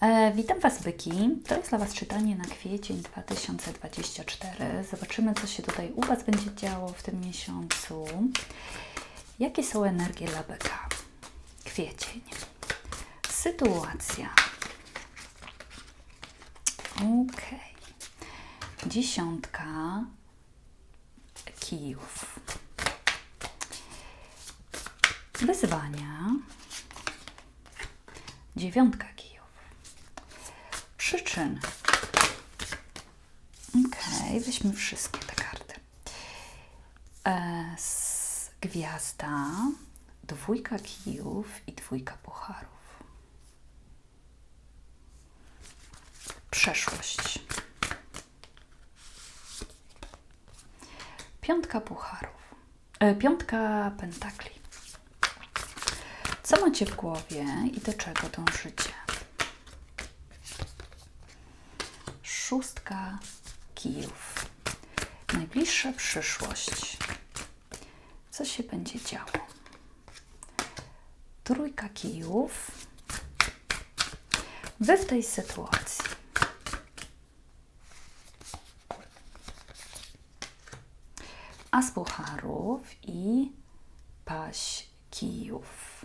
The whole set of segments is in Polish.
E, witam Was, byki. To jest dla Was czytanie na kwiecień 2024. Zobaczymy, co się tutaj u Was będzie działo w tym miesiącu. Jakie są energie dla byka? Kwiecień. Sytuacja. Ok. Dziesiątka kijów. Wyzwania. Dziewiątka kijów. Przyczyny. Ok, weźmy wszystkie te karty. E, gwiazda, dwójka kijów i dwójka pucharów. Przeszłość. Piątka pucharów. E, piątka pentakli. Co macie w głowie i do czego dążycie? Szóstka kijów. Najbliższa przyszłość. Co się będzie działo? Trójka kijów. Wy w tej sytuacji. As pucharów i paść kijów.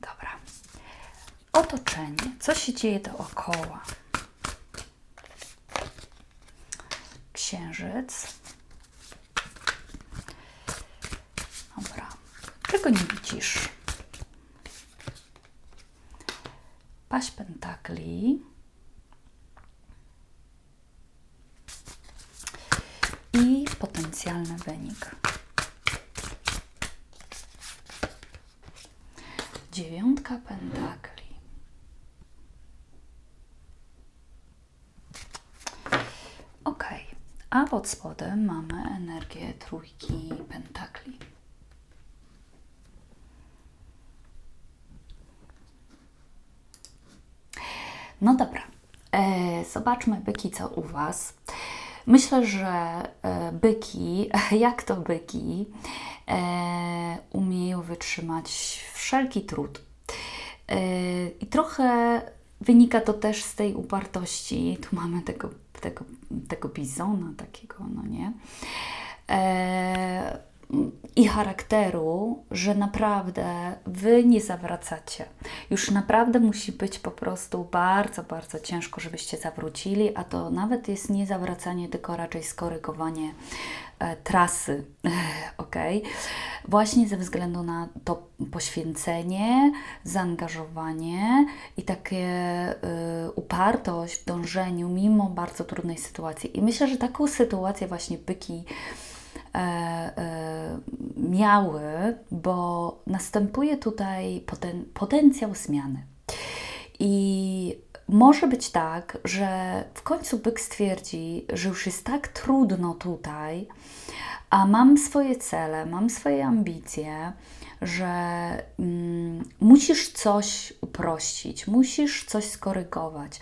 Dobra. Otoczenie. Co się dzieje dookoła? Księżyc. Dobra. Nie widzisz? Paść pentakli. I potencjalny wynik. Dziewiątka pentakli. Ok, a pod spodem mamy energię trójki pentakli. No dobra, e, zobaczmy byki, co u Was. Myślę, że e, byki, jak to byki, e, umieją wytrzymać wszelki trud. I trochę wynika to też z tej upartości. Tu mamy tego, tego, tego bizona takiego, no nie? E, i charakteru, że naprawdę wy nie zawracacie. Już naprawdę musi być po prostu bardzo, bardzo ciężko, żebyście zawrócili, a to nawet jest nie zawracanie, tylko raczej skorygowanie e, trasy, ok? Właśnie ze względu na to poświęcenie, zaangażowanie i takie y, upartość w dążeniu mimo bardzo trudnej sytuacji. I myślę, że taką sytuację właśnie byki E, e, miały, bo następuje tutaj poten potencjał zmiany. I może być tak, że w końcu byk stwierdzi, że już jest tak trudno tutaj, a mam swoje cele, mam swoje ambicje, że mm, musisz coś uprościć, musisz coś skorygować.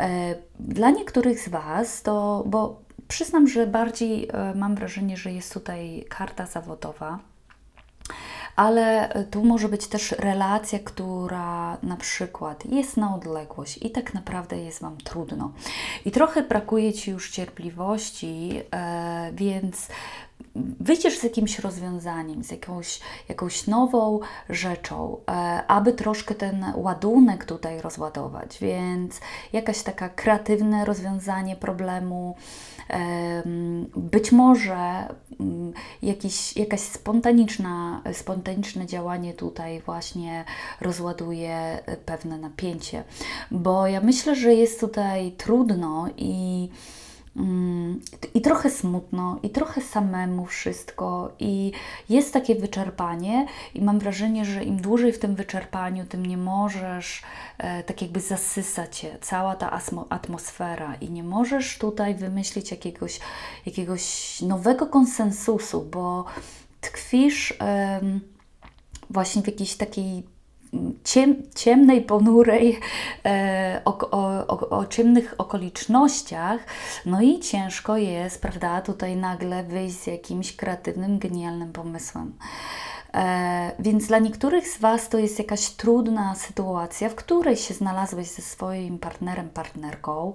E, dla niektórych z Was to, bo Przyznam, że bardziej e, mam wrażenie, że jest tutaj karta zawodowa, ale tu może być też relacja, która na przykład jest na odległość i tak naprawdę jest Wam trudno. I trochę brakuje Ci już cierpliwości, e, więc wyjdziesz z jakimś rozwiązaniem, z jakąś, jakąś nową rzeczą, e, aby troszkę ten ładunek tutaj rozładować. Więc jakaś taka kreatywne rozwiązanie problemu, być może mm, jakiś, jakaś spontaniczna, spontaniczne działanie tutaj właśnie rozładuje pewne napięcie, bo ja myślę, że jest tutaj trudno i i trochę smutno, i trochę samemu wszystko, i jest takie wyczerpanie, i mam wrażenie, że im dłużej w tym wyczerpaniu, tym nie możesz e, tak jakby zasysać się cała ta atmosfera, i nie możesz tutaj wymyślić jakiegoś, jakiegoś nowego konsensusu, bo tkwisz e, właśnie w jakiejś takiej ciem, ciemnej, ponurej, e, o, o, o, o, ciemnych okolicznościach, no i ciężko jest, prawda, tutaj nagle wyjść z jakimś kreatywnym, genialnym pomysłem. E, więc dla niektórych z Was to jest jakaś trudna sytuacja, w której się znalazłeś ze swoim partnerem, partnerką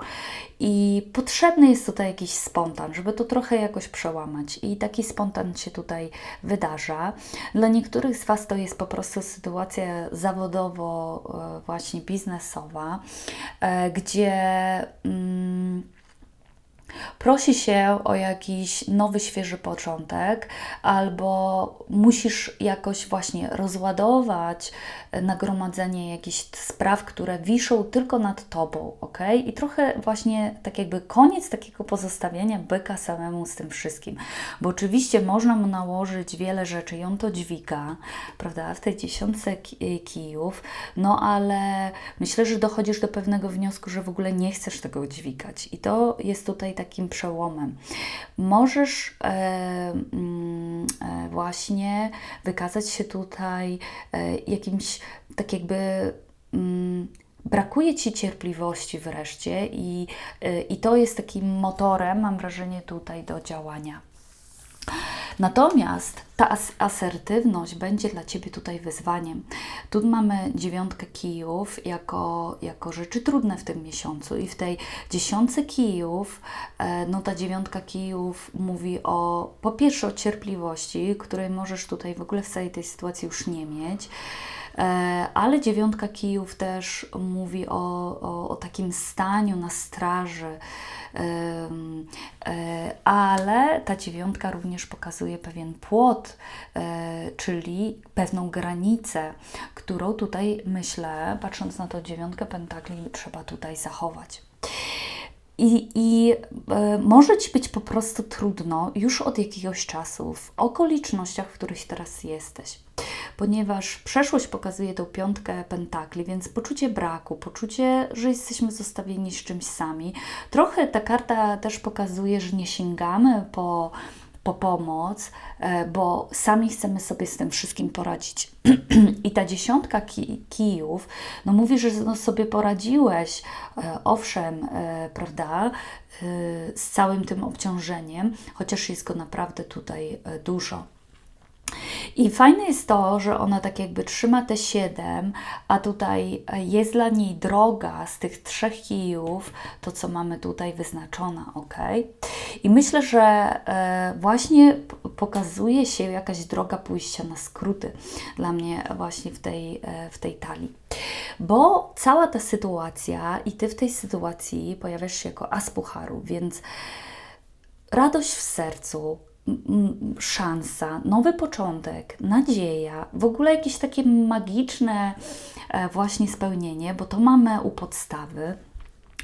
i potrzebny jest tutaj jakiś spontan, żeby to trochę jakoś przełamać. I taki spontan się tutaj wydarza. Dla niektórych z Was to jest po prostu sytuacja zawodowo, e, właśnie biznesowa, e, gdzie. Mm, prosi się o jakiś nowy, świeży początek, albo musisz jakoś właśnie rozładować nagromadzenie jakichś spraw, które wiszą tylko nad tobą, ok? I trochę właśnie tak jakby koniec takiego pozostawienia byka samemu z tym wszystkim, bo oczywiście można mu nałożyć wiele rzeczy i on to dźwiga, prawda, w tej dziesiątce kijów, no ale myślę, że dochodzisz do pewnego wniosku, że w ogóle nie chcesz tego dźwigać i to jest tutaj takim przełomem. Możesz e, mm, e, właśnie wykazać się tutaj e, jakimś tak jakby. Mm, brakuje ci cierpliwości wreszcie, i, e, i to jest takim motorem, mam wrażenie, tutaj do działania. Natomiast ta as asertywność będzie dla Ciebie tutaj wyzwaniem. Tu mamy dziewiątkę kijów jako, jako rzeczy trudne w tym miesiącu i w tej dziesiątce kijów, e, no ta dziewiątka kijów mówi o, po pierwsze o cierpliwości, której możesz tutaj w ogóle w całej tej sytuacji już nie mieć, ale dziewiątka kijów też mówi o, o, o takim staniu na straży, E, ale ta dziewiątka również pokazuje pewien płot, e, czyli pewną granicę, którą tutaj myślę, patrząc na to dziewiątkę pentakli, trzeba tutaj zachować. I, I e, może ci być po prostu trudno już od jakiegoś czasu w okolicznościach, w których teraz jesteś ponieważ przeszłość pokazuje tą piątkę pentakli, więc poczucie braku, poczucie, że jesteśmy zostawieni z czymś sami. Trochę ta karta też pokazuje, że nie sięgamy po po pomoc, e, bo sami chcemy sobie z tym wszystkim poradzić. I ta dziesiątka ki kijów, no mówi, że no sobie poradziłeś, e, owszem, e, prawda, z całym tym obciążeniem, chociaż jest go naprawdę tutaj dużo. I fajne jest to, że ona tak jakby trzyma te siedem, a tutaj jest dla niej droga z tych trzech kijów, to co mamy tutaj wyznaczona, ok? I myślę, że e, właśnie pokazuje się jakaś droga pójścia na skróty dla mnie właśnie w tej, e, w tej talii. Bo cała ta sytuacja i ty w tej sytuacji pojawiasz się jako as pucharu, więc radość w sercu, szansa, nowy początek, nadzieja, w ogóle jakieś takie magiczne e, właśnie spełnienie, bo to mamy u podstawy.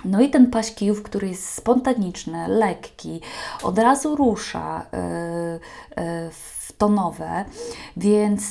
No i ten paść kijów, który jest spontaniczny, lekki, od razu rusza e, e, w to nowe, więc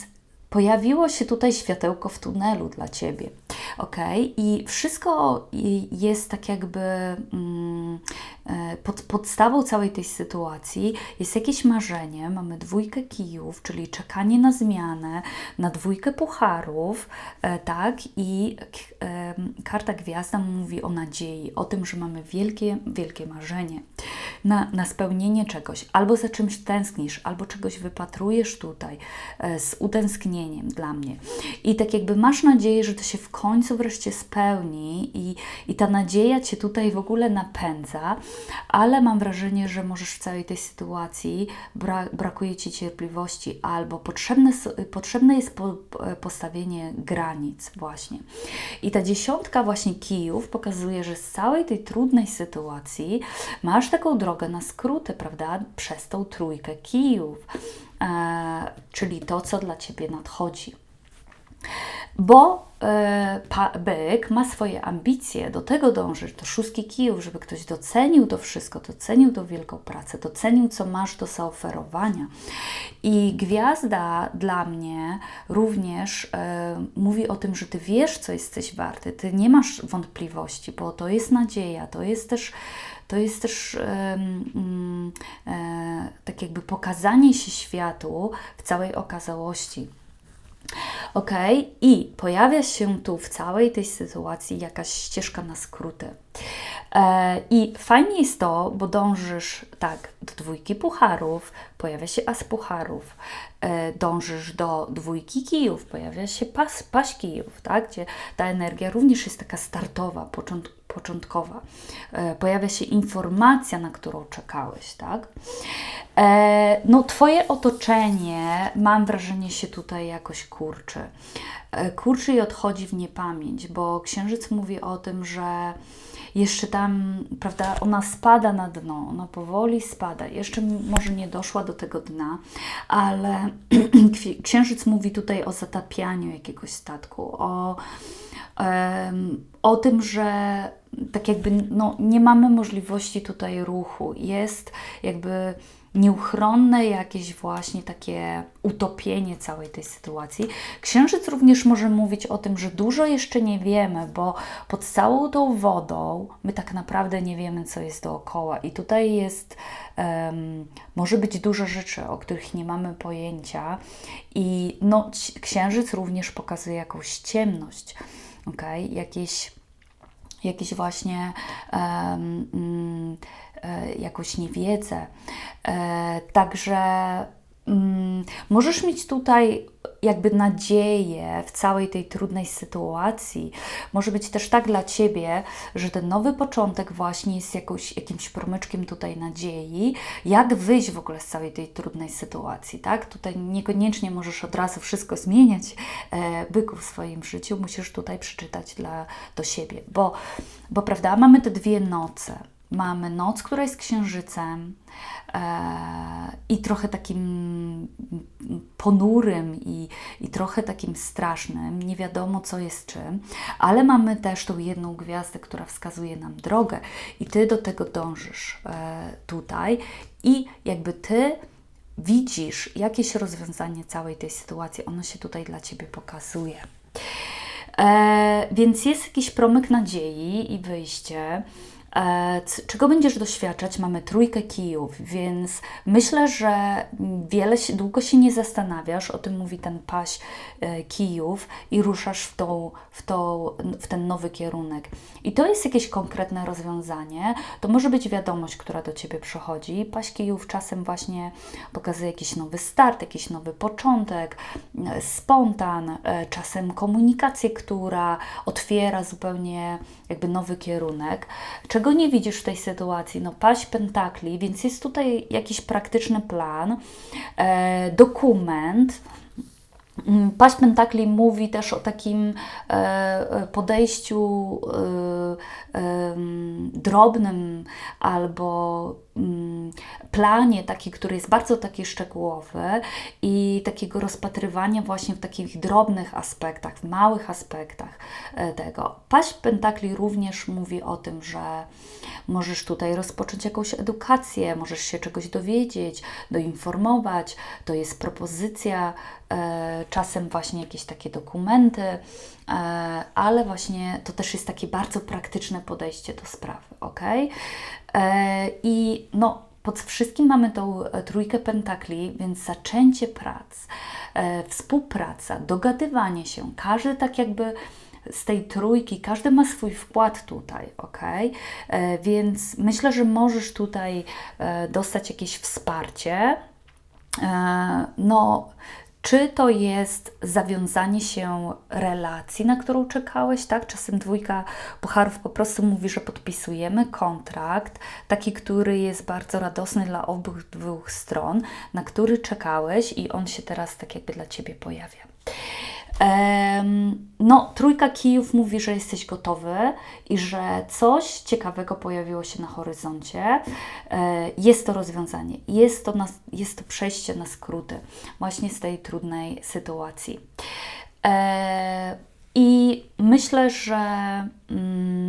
pojawiło się tutaj światełko w tunelu dla Ciebie. Ok? I wszystko jest tak jakby mm, e, pod, podstawą całej tej sytuacji jest jakieś marzenie. Mamy dwójkę kijów, czyli czekanie na zmianę, na dwójkę pucharów, e, tak? I e, karta gwiazda mówi o nadziei, o tym, że mamy wielkie, wielkie marzenie na, na spełnienie czegoś. Albo za czymś tęsknisz, albo czegoś wypatrujesz tutaj z utęsknieniem dla mnie. I tak jakby masz nadzieję, że to się w końcu wreszcie spełni i, i ta nadzieja Cię tutaj w ogóle napędza, ale mam wrażenie, że możesz w całej tej sytuacji bra brakuje Ci cierpliwości albo potrzebne, potrzebne jest po, postawienie granic właśnie. I ta dziesiątka właśnie kijów pokazuje, że z całej tej trudnej sytuacji masz taką drogę na skróty, prawda, przez tą trójkę kijów, e, czyli to, co dla Ciebie nadchodzi bo e, byk ma swoje ambicje, do tego dąży, do szóstki kijów, żeby ktoś docenił to wszystko, docenił tą wielką pracę, docenił, co masz do zaoferowania. I gwiazda dla mnie również e, mówi o tym, że ty wiesz, co jesteś warty, ty nie masz wątpliwości, bo to jest nadzieja, to jest też to jest też e, e, tak jakby pokazanie się światu w całej okazałości. Ok, i pojawia się tu w całej tej sytuacji jakaś ścieżka na skróty. E, I fajnie jest to, bo dążysz tak do dwójki pucharów, pojawia się as pucharów, e, dążysz do dwójki kijów, pojawia się pas, paś kijów, tak? gdzie ta energia również jest taka startowa, począt, początkowa. E, pojawia się informacja, na którą czekałeś. Tak? No, Twoje otoczenie, mam wrażenie, się tutaj jakoś kurczy. Kurczy i odchodzi w niepamięć, bo księżyc mówi o tym, że jeszcze tam, prawda, ona spada na dno, ona powoli spada. Jeszcze może nie doszła do tego dna, ale księżyc mówi tutaj o zatapianiu jakiegoś statku, o, o tym, że tak jakby no, nie mamy możliwości tutaj ruchu. Jest jakby nieuchronne jakieś właśnie takie utopienie całej tej sytuacji. Księżyc również może mówić o tym, że dużo jeszcze nie wiemy, bo pod całą tą wodą my tak naprawdę nie wiemy, co jest dookoła. I tutaj jest, um, może być dużo rzeczy, o których nie mamy pojęcia. I no, księżyc również pokazuje jakąś ciemność, okay? jakieś, jakieś właśnie. Um, E, jakąś niewiedzę. E, także mm, możesz mieć tutaj jakby nadzieję w całej tej trudnej sytuacji. Może być też tak dla Ciebie, że ten nowy początek właśnie jest jakąś, jakimś promyczkiem tutaj nadziei, jak wyjść w ogóle z całej tej trudnej sytuacji, tak? Tutaj niekoniecznie możesz od razu wszystko zmieniać e, byku w swoim życiu, musisz tutaj przeczytać dla, do siebie, bo, bo prawda, mamy te dwie noce, Mamy noc, która jest księżycem e, i trochę takim ponurym i, i trochę takim strasznym, nie wiadomo co jest czym, ale mamy też tą jedną gwiazdę, która wskazuje nam drogę i Ty do tego dążysz e, tutaj i jakby Ty widzisz jakieś rozwiązanie całej tej sytuacji, ono się tutaj dla Ciebie pokazuje. E, więc jest jakiś promyk nadziei i wyjście. E, czego będziesz doświadczać? Mamy trójkę kijów, więc myślę, że wiele długo się nie zastanawiasz, o tym mówi ten paś e, kijów i ruszasz w, tą, w, tą, w ten nowy kierunek. I to jest jakieś konkretne rozwiązanie, to może być wiadomość, która do Ciebie przychodzi. Paś kijów czasem właśnie pokazuje jakiś nowy start, jakiś nowy początek, e, spontan, czasem komunikację, która otwiera zupełnie jakby nowy kierunek. Czego czego nie widzisz w tej sytuacji? No, paść pentakli, więc jest tutaj jakiś praktyczny plan, e, dokument. Mm, paść Pentakli mówi też o takim e, e podejściu drobnym albo planie, taki, który jest bardzo taki szczegółowy i takiego rozpatrywania właśnie w takich drobnych aspektach, w małych aspektach e, tego. Paść Pentakli również mówi o tym, że możesz tutaj rozpocząć jakąś edukację, możesz się czegoś dowiedzieć, doinformować. To jest propozycja, e, czasem właśnie jakieś takie dokumenty, e, ale właśnie to też jest takie bardzo praktyczne podejście do sprawy, ok? I no, pod wszystkim mamy tą e, trójkę pentakli, więc zaczęcie prac, e, współpraca, dogadywanie się, każdy tak jakby z tej trójki, każdy ma swój wkład tutaj, ok? E, więc myślę, że możesz tutaj e, dostać jakieś wsparcie. E, no, czy to jest zawiązanie się relacji, na którą czekałeś, tak? Czasem dwójka pucharów po prostu mówi, że podpisujemy kontrakt, taki, który jest bardzo radosny dla obu dwóch stron, na który czekałeś i on się teraz tak jakby dla Ciebie pojawia. No, trójka kijów mówi, że jesteś gotowy i że coś ciekawego pojawiło się na horyzoncie. E, jest to rozwiązanie, jest to, na, jest to przejście na skróty właśnie z tej trudnej sytuacji. E, I myślę, że. Mm,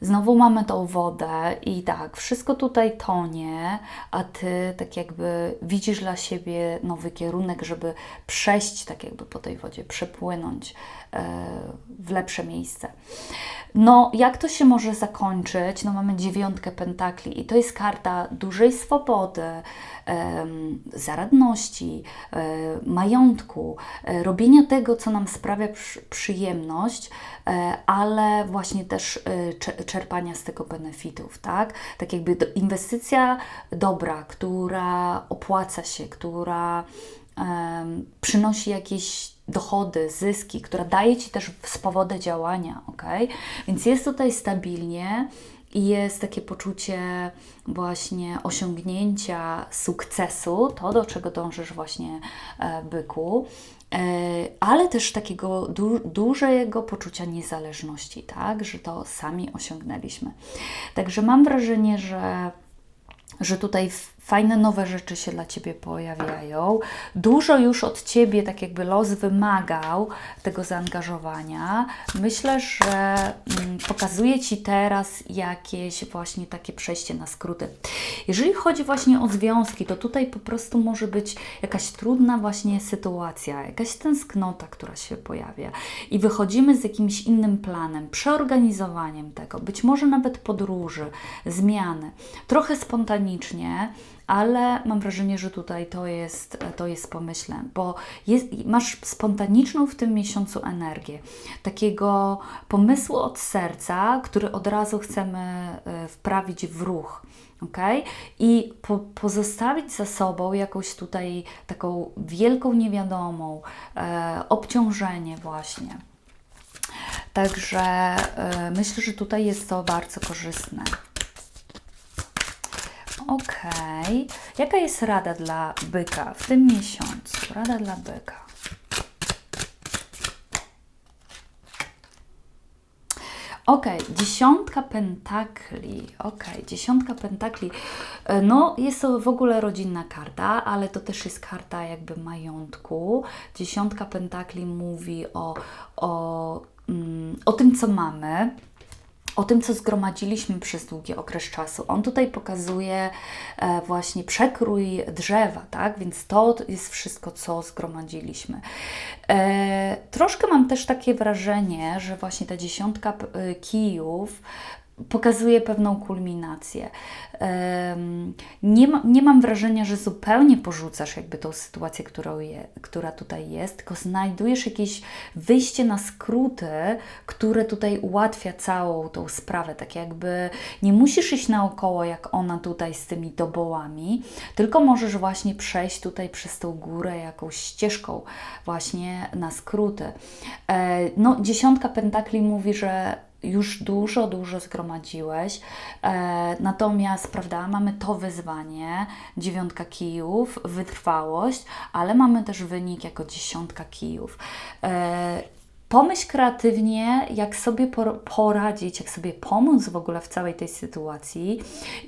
Znowu mamy tą wodę i tak, wszystko tutaj tonie, a ty tak jakby widzisz dla siebie nowy kierunek, żeby przejść tak jakby po tej wodzie, przepłynąć w lepsze miejsce. No, jak to się może zakończyć? No, mamy dziewiątkę pentakli i to jest karta dużej swobody, zaradności, e, majątku, e, robienia tego, co nam sprawia przy, przyjemność, e, ale właśnie też e, cze- czerpania z tego benefitów, tak? Tak jakby inwestycja dobra, która opłaca się, która em, przynosi jakieś dochody, zyski, która daje Ci też swobodę działania, ok? Więc jest tutaj stabilnie i jest takie poczucie właśnie osiągnięcia sukcesu, to do czego dążysz właśnie e, byku, e, ale też takiego du dużego poczucia niezależności, tak, że to sami osiągnęliśmy. Także mam wrażenie, że że tutaj fajne nowe rzeczy się dla Ciebie pojawiają. Dużo już od Ciebie, tak jakby los wymagał tego zaangażowania. Myślę, że mm, pokazuje Ci teraz jakieś właśnie takie przejście na skróty. Jeżeli chodzi właśnie o związki, to tutaj po prostu może być jakaś trudna właśnie sytuacja, jakaś tęsknota, która się pojawia i wychodzimy z jakimś innym planem, przeorganizowaniem tego, być może nawet podróży, zmiany, trochę spontanicznie, ale mam wrażenie, że tutaj to jest, to jest pomyślem, bo jest, masz spontaniczną w tym miesiącu energię, takiego pomysłu od serca, który od razu chcemy e, wprawić w ruch. Okay? I po, pozostawić za sobą jakąś tutaj taką wielką niewiadomą, e, obciążenie właśnie. Także e, myślę, że tutaj jest to bardzo korzystne. Ok. Jaka jest rada dla byka w tym miesiącu? Rada dla byka. Ok, dziesiątka pentakli. Ok, dziesiątka pentakli. E, no, jest to w ogóle rodzinna karta, ale to też jest karta jakby majątku. Dziesiątka pentakli mówi o, o, mm, o tym, co mamy o tym, co zgromadziliśmy przez długi okres czasu. On tutaj pokazuje e, właśnie przekrój drzewa, tak? Więc to jest wszystko, co zgromadziliśmy. E, troszkę mam też takie wrażenie, że właśnie ta dziesiątka e, kijów pokazuje pewną kulminację. Nie, ma, nie mam wrażenia, że zupełnie porzucasz jakby tą sytuację, którą je, która tutaj jest, tylko znajdujesz jakieś wyjście na skróty, które tutaj ułatwia całą tą sprawę. Tak jakby nie musisz iść naokoło, jak ona tutaj z tymi dobołami, tylko możesz właśnie przejść tutaj przez tą górę jakąś ścieżką właśnie na skróty. E, no, dziesiątka pentakli mówi, że już dużo, dużo zgromadziłeś. E, natomiast, prawda, mamy to wyzwanie, dziewiątka kijów, wytrwałość, ale mamy też wynik jako dziesiątka kijów. E, Pomyśl kreatywnie, jak sobie poradzić, jak sobie pomóc w ogóle w całej tej sytuacji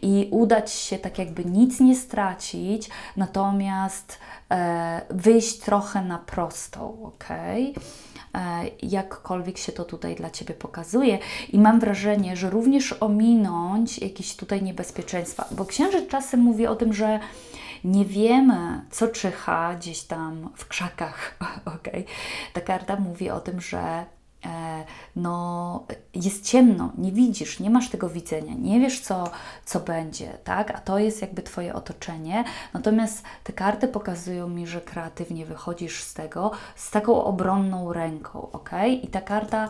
i udać się tak, jakby nic nie stracić, natomiast e, wyjść trochę na prostą, ok? E, jakkolwiek się to tutaj dla Ciebie pokazuje. I mam wrażenie, że również ominąć jakieś tutaj niebezpieczeństwa, bo księżyc czasem mówi o tym, że nie wiemy, co czyha gdzieś tam w krzakach. okay? Ta karta mówi o tym, że no, jest ciemno, nie widzisz, nie masz tego widzenia, nie wiesz, co, co będzie, tak? A to jest jakby Twoje otoczenie. Natomiast te karty pokazują mi, że kreatywnie wychodzisz z tego z taką obronną ręką, ok? I ta karta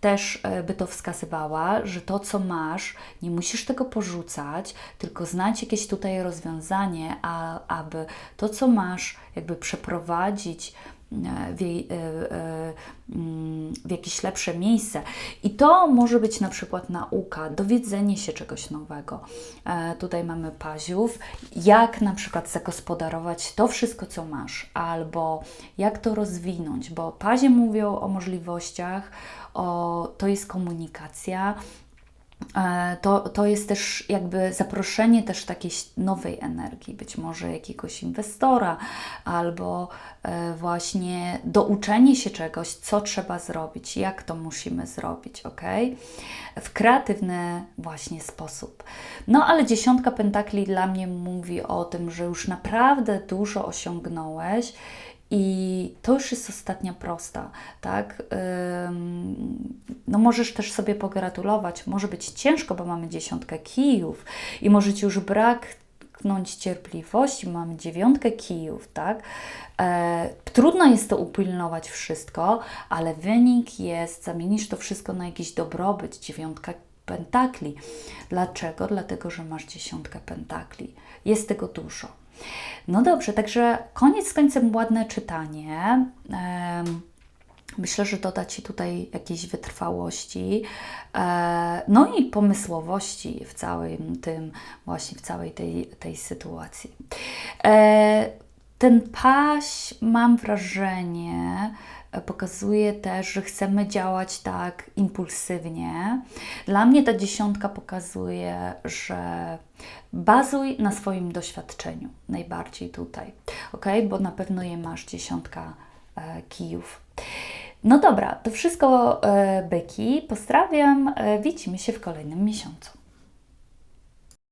też e, by to wskazywała, że to, co masz, nie musisz tego porzucać, tylko znać jakieś tutaj rozwiązanie, a, aby to, co masz, jakby przeprowadzić w, e, e, mm, w jakieś lepsze miejsce. I to może być na przykład nauka, dowiedzenie się czegoś nowego. E, tutaj mamy paziów, jak na przykład zagospodarować to wszystko, co masz, albo jak to rozwinąć, bo pazie mówią o możliwościach, o, to jest komunikacja, to, to jest też jakby zaproszenie też takiej nowej energii, być może jakiegoś inwestora, albo e, właśnie douczenie się czegoś, co trzeba zrobić, jak to musimy zrobić, ok? W kreatywny właśnie sposób. No ale dziesiątka pentakli dla mnie mówi o tym, że już naprawdę dużo osiągnąłeś I to już jest ostatnia prosta, tak? No możesz też sobie pogratulować. Może być ciężko, bo mamy dziesiątkę kijów i może Ci już braknąć cierpliwości, mamy dziewiątkę kijów, tak? E, trudno jest to upilnować wszystko, ale wynik jest, zamienisz to wszystko na jakiś dobrobyt, dziewiątka pentakli. Dlaczego? Dlatego, że masz dziesiątkę pentakli. Jest tego dużo. No dobrze, także koniec z końcem ładne czytanie. Myślę, że doda Ci tutaj jakiejś wytrwałości, e, no i pomysłowości w całym tym, właśnie w całej tej, tej sytuacji. E, Ten paś, mam wrażenie, pokazuje też, że chcemy działać tak impulsywnie. Dla mnie ta dziesiątka pokazuje, że bazuj na swoim doświadczeniu najbardziej tutaj, ok? Bo na pewno je masz dziesiątka e, kijów. No dobra, to wszystko e, byki. Pozdrawiam. E, widzimy się w kolejnym miesiącu.